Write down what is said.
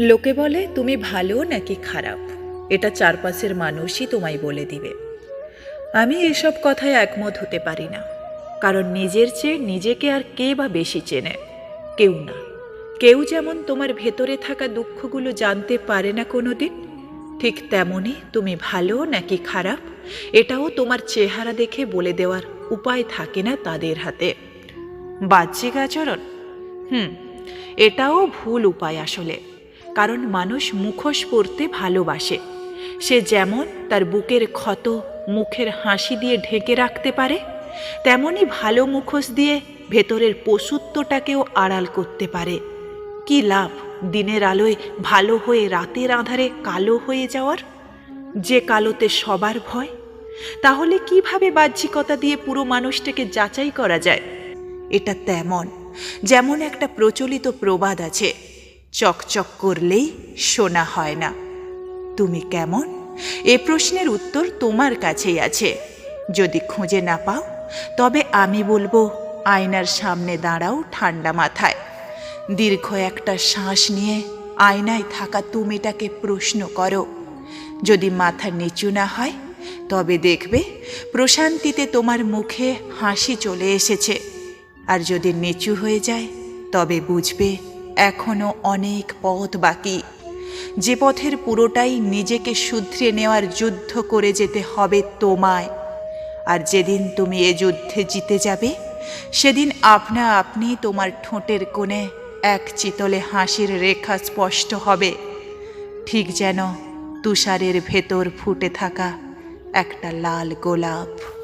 লোকে বলে, তুমি ভালো নাকি খারাপ? এটা চারপাশের মানুষই তোমায় বলে দিবে। আমি এসব কথায় একমত হতে পারি না। কারণ নিজের চেয়ে নিজেকে আর কে বা বেশি চেনে? কেউ না। কেউ যেমন তোমার ভেতরে থাকা দুঃখগুলো জানতে পারে না কোনো দিন ঠিক তেমনই তুমি ভালো নাকি খারাপ? এটাও তোমার চেহারা দেখে বলে দেওয়ার উপায় থাকে না তাদের হাতে। বাহ্যিক আচরণ? হুম, এটাও ভুল উপায় আসলে। কারণ মানুষ মুখোশ পরতে ভালোবাসে। সে যেমন তার বুকের ক্ষত মুখের হাসি দিয়ে ঢেকে রাখতে পারে তেমনই ভালো মুখোশ দিয়ে ভেতরের পশুত্বটাকেও আড়াল করতে পারে। কি লাভ দিনের আলোয় ভালো হয়ে রাতের আধারে কালো হয়ে যাওয়ার? যে কালোতে সবার ভয়, তাহলে কীভাবে বাহ্যিকতা দিয়ে পুরো মানুষটাকে যাচাই করা যায়? এটা তেমন, যেমন একটা প্রচলিত প্রবাদ আছে। চকচক করলেই শোনা হয় না। তুমি কেমন? এ প্রশ্নের উত্তর তোমার কাছেই আছে। যদি খুঁজে না পাও, তবে আমি বলব আয়নার সামনে দাঁড়াও ঠান্ডা মাথায়। দীর্ঘ একটা শ্বাস নিয়ে আয়নায় থাকা তুমিটাকে প্রশ্ন করো। যদি মাথা নিচু না হয়, তবে দেখবে প্রশান্তিতে তোমার মুখে হাসি চলে এসেছে। আর যদি নিচু হয়ে যায়, তবে বুঝবে এখনও অনেক পথ বাকি। যে পথের পুরোটাই নিজেকে শুধরে নেওয়ার যুদ্ধ করে যেতে হবে তোমায়। আর যেদিন তুমি এ যুদ্ধে জিতে যাবে, সেদিন আপনা আপনি তোমার ঠোঁটের কোণে এক চিতলে হাসির রেখা স্পষ্ট হবে। ঠিক যেন তুষারের ভেতর ফুটে থাকা একটা লাল গোলাপ।